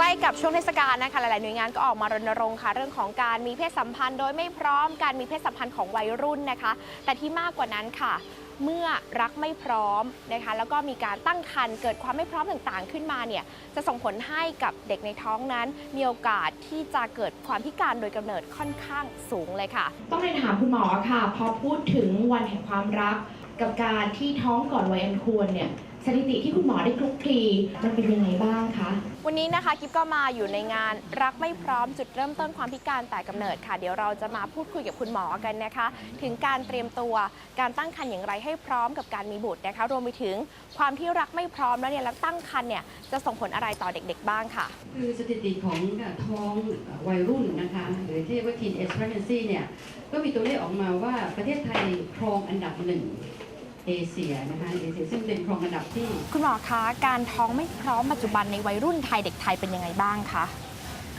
ใกล้กับช่วงเทศกาลนะคะหลาย ๆ หน่วยงานก็ออกมารณรงค์ค่ะ เรื่องของการมีเพศสัมพันธ์ โดยไม่พร้อมการมีเพศสัมพันธ์ของวัยรุ่นนะคะ แต่ที่มากกว่านั้นค่ะเมื่อรักไม่พร้อมนะคะแล้วก็มีการตั้งครรภ์เกิดความไม่พร้อมต่างๆ ขึ้นมาเนี่ยจะส่งผลให้กับเด็กในท้องนั้น มีโอกาสที่จะเกิดความพิการโดยกำเนิดค่อนข้างสูงเลยค่ะ ต้องเรียนถามคุณหมอค่ะ พอพูดถึงวันแห่งความรัก กับการที่ท้องก่อนวัยอันควรเนี่ยสถิติที่คุณหมอได้คลุกคลีมันเป็นยังไง นี้นะคะกิฟก็มาอยู่ในงานรักไม่พร้อมจุดเริ่มต้นความพิการแต่กำเนิดค่ะ เดี๋ยวเราจะมาพูดคุยกับคุณหมอกันนะคะ ถึงการเตรียมตัวการตั้งครรภ์อย่างไรให้พร้อมกับการมีบุตรนะคะ รวมไปถึงความที่รักไม่พร้อมแล้วเนี่ยแล้วตั้งครรภ์เนี่ยจะส่งผลอะไรต่อเด็ก ๆ บ้างค่ะ คือสถิติของท้องวัยรุ่นนะคะหรือที่เรียกว่า teen age pregnancy เนี่ยก็มีตัวเลขออกมาว่าประเทศไทยครองอันดับหนึ่ง เอเชียนะคะเอเชียซึ่งเป็นครองอันดับที่ คุณหมอคะ การท้องไม่พร้อมปัจจุบันในวัยรุ่นไทยเด็กไทยเป็นยังไงบ้างคะ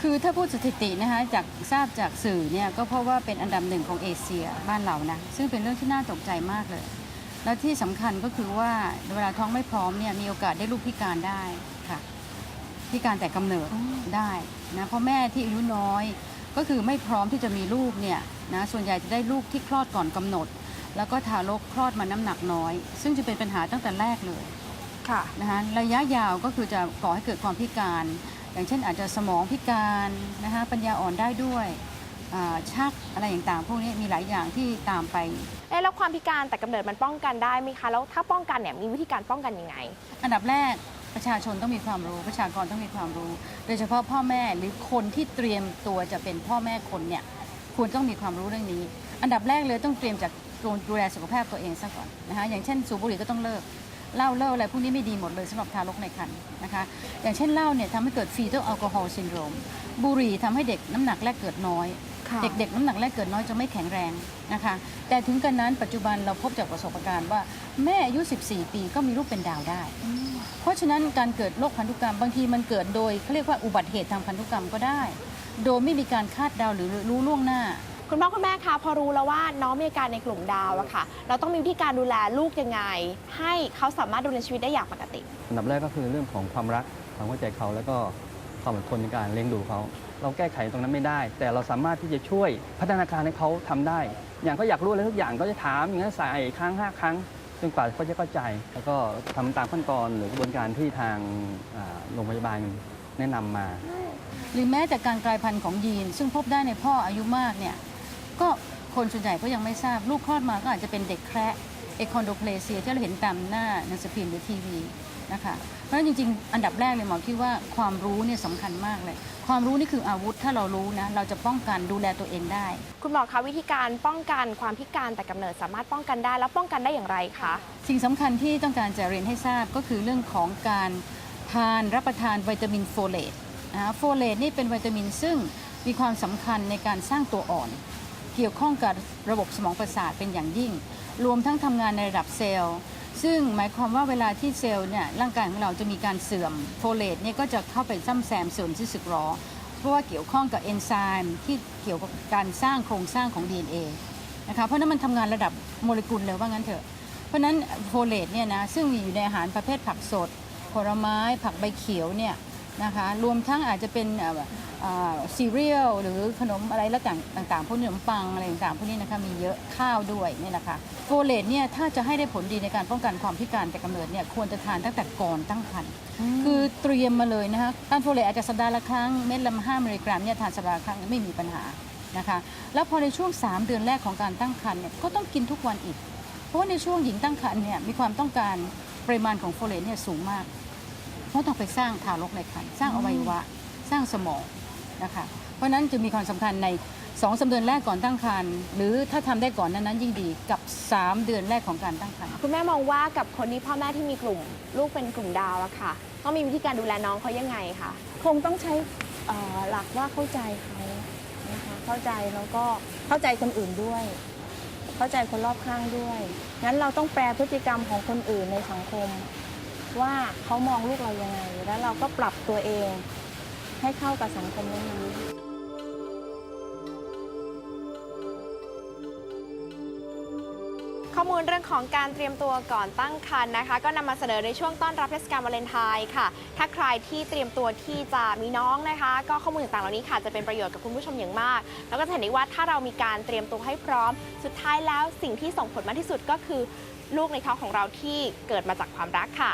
คือถ้าพูดสถิตินะคะจากทราบจากสื่อเนี่ยก็เพราะว่าเป็นอันดับหนึ่งของเอเชียบ้านเรานะซึ่งเป็นเรื่องที่น่าตกใจมากเลย แล้วที่สำคัญก็คือว่าเวลาท้องไม่พร้อมเนี่ยมีโอกาสได้ลูกพิการได้ค่ะพิการแต่กำเนิดได้นะเพราะแม่ที่อายุน้อยก็คือไม่พร้อมที่จะมีลูกเนี่ยนะส่วนใหญ่จะได้ลูกที่คลอดก่อนกำหนด แล้วก็ทารกคลอดมาน้ำหนักน้อย ซึ่งจะเป็นปัญหาตั้งแต่แรกเลยค่ะนะคะระยะยาวก็คือจะก่อให้เกิดความพิการ อย่างเช่นอาจจะสมองพิการนะคะปัญญาอ่อนได้ด้วยอ่าชักอะไรต่างๆพวกนี้มีหลายอย่างที่ตามไปเอ๊ะแล้วความพิการแต่กำเนิดมันป้องกันได้ไหมคะแล้วถ้าป้องกันเนี่ยมีวิธีการป้องกันยังไง อันดับแรกประชาชนต้องมีความรู้ ประชากรต้องมีความรู้ โดยเฉพาะพ่อแม่หรือคนที่เตรียมตัวจะเป็นพ่อแม่คนเนี่ยควรต้องมีความรู้เรื่องนี้ อันดับแรกเลยต้องเตรียมจาก ดูแลสุขภาพตัวเองซะก่อนนะคะอย่างเช่นสูบบุหรี่ก็ต้องเลิกเหล้าเลิกอะไรพวกนี้ไม่ดีหมดเลยสำหรับทารกในครรภ์นะคะอย่างเช่นเหล้าเนี่ยทำให้เกิดฟีโตแอลกอฮอล์ซินโดรมบุหรี่ทำให้เด็กน้ำหนักแรกเกิดน้อยค่ะเด็กๆ น้ำหนักแรกเกิดน้อยจะไม่แข็งแรงนะคะแต่ถึงกันนั้นปัจจุบันเราพบจากประสบการณ์ว่าแม่อายุ 14 ปีก็มีลูกเป็นดาวได้ เพราะฉะนั้นการเกิดโรคพันธุกรรมบางทีมันเกิดโดยเขาเรียกว่าอุบัติเหตุทางพันธุกรรมก็ได้ โดยไม่มีการคาดเดาหรือรู้ล่วงหน้า คุณพ่อคุณแม่คะพอรู้แล้วว่าน้องมีอาการในกลุ่มดาวอะค่ะ เราต้องมีวิธีการดูแลลูกยังไง ให้เขาสามารถดำเนินชีวิตได้อย่างปกติ อันดับแรกก็คือเรื่องของความรักความเข้าใจเขาแล้วก็ความอดทนในการเลี้ยงดูเขาเราแก้ไขตรงนั้นไม่ได้ แต่เราสามารถที่จะช่วยพัฒนาการให้เขาทำได้ อย่างเขาอยากรู้อะไรทุกอย่างก็จะถามอย่างนั้นใส่ครั้งห้าครั้งจนกว่าเขาจะเข้าใจ แล้วก็ทำตามขั้นตอนหรือกระบวนการที่ทางอ่าโรงพยาบาลแนะนำมา หรือแม้แต่การกลายพันธุ์ของยีน ซึ่งพบได้ในพ่ออายุมากเนี่ย ก็คนส่วนใหญ่ก็ยังไม่ทราบลูกคลอดมาก็อาจจะเป็นเด็กแคระเอคอนโดเพลเซียที่เราเห็นตามหน้าหนังสือพิมพ์หรือทีวีนะคะเพราะฉะนั้นจริงๆ อันดับแรกเลยหมอคิดว่าความรู้เนี่ยสำคัญมากเลย ความรู้นี่คืออาวุธถ้าเรารู้นะเราจะป้องกันดูแลตัวเองได้ คุณหมอคะวิธีการป้องกันความพิการแต่กำเนิดสามารถป้องกันได้แล้วป้องกันได้อย่างไรคะสิ่งสำคัญที่ต้องการจะเรียนให้ทราบก็คือเรื่องของการทานรับประทานวิตามินโฟเลตนะโฟเลตนี่เป็นวิตามินซึ่งมีความสำคัญในการสร้างตัวอ่อน เกี่ยวข้องกับระบบสมองประสาทเป็นอย่างยิ่ง รวมทั้งทำงานในระดับเซลล์ ซึ่งหมายความว่าเวลาที่เซลล์เนี่ยร่างกายของเราจะมีการเสื่อมโฟเลตเนี่ยก็จะเข้าไปซ่อมแซมส่วนที่สึกหรอเพราะว่าเกี่ยวข้องกับเอนไซม์ที่เกี่ยวกับการสร้างโครงสร้างของ DNA นะคะเพราะนั้นมันทำงานระดับโมเลกุลเลยว่างั้นเถอะ เพราะนั้นโฟเลตเนี่ยนะซึ่งมีอยู่ในอาหารประเภทผักสด ผลไม้ ผักใบเขียวเนี่ยนะคะรวมทั้งอาจจะเป็น ซีเรียลหรือขนมอะไรแล้วต่างต่างๆพวกขนมปังอะไรต่างๆพวกนี้นะคะมีเยอะข้าวด้วยเนี่ยนะคะโฟเลตเนี่ยถ้าจะให้ได้ผลดีในการป้องกันความพิการแต่กำเนิดเนี่ยควรจะทานตั้งแต่ก่อนตั้งครรภ์คือเตรียมมาเลยนะคะทานโฟเลตอาจจะสัปดาห์ละครั้งเม็ดละ5มิลลิกรัมเนี่ยทานสัปดาห์ละครั้งไม่มีปัญหานะคะแล้วพอในช่วง 3 เดือนแรกของการตั้งครรภ์เนี่ยก็ต้องกินทุกวันอีก เพราะว่าในช่วงหญิงตั้งครรภ์เนี่ยมีความต้องการปริมาณของโฟเลตเนี่ยสูงมาก เพราะต้องไปสร้างทารกในครรภ์สร้างอวัยวะ สร้างสมองนะคะเพราะนั้นจึงมีความสำคัญใน2องสามเดือนแรกก่อนตั้งครรภ์หรือถ้าทำได้ก่อนนั้นนั้นยิ่งดีกับ 3 เดือนแรกของการตั้งครรภ์คุณแม่มองว่ากับคนที่พ่อแม่ที่มีกลุ่ม ลูกเป็นกลุ่มดาวอะค่ะต้องมีวิธีการดูแลน้องเขายังไงคะคงต้องใช้หลักว่าเข้าใจเขานะคะเข้าใจแล้วก็เข้าใจคนอื่นด้วย เข้าใจคนรอบข้างด้วยงั้นเราต้องแปลพฤติกรรมของคนอื่นในสังคม ว่าเขามองลูกเรายังไง แล้วเราก็ปรับตัวเอง ให้เข้ากับสังคมนั้นๆขข้อมูลเรื่องของการเตรียมตัวก่อนตั้งครรภ์นะคะ ก็นำมาเสนอในช่วงต้อนรับเทศกาลวาเลนไทน์ค่ะ ถ้าใครที่เตรียมตัวที่จะมีน้องนะคะ ก็ข้อมูลต่างๆเหล่านี้ค่ะจะเป็นประโยชน์กับคุณผู้ชมอย่างมาก แล้วก็จะเห็นได้ว่าถ้าเรามีการเตรียมตัวให้พร้อม สุดท้ายแล้วสิ่งที่ส่งผลมากที่สุดก็คือ ลูกในท้องของเราที่เกิดมาจากความรักค่ะ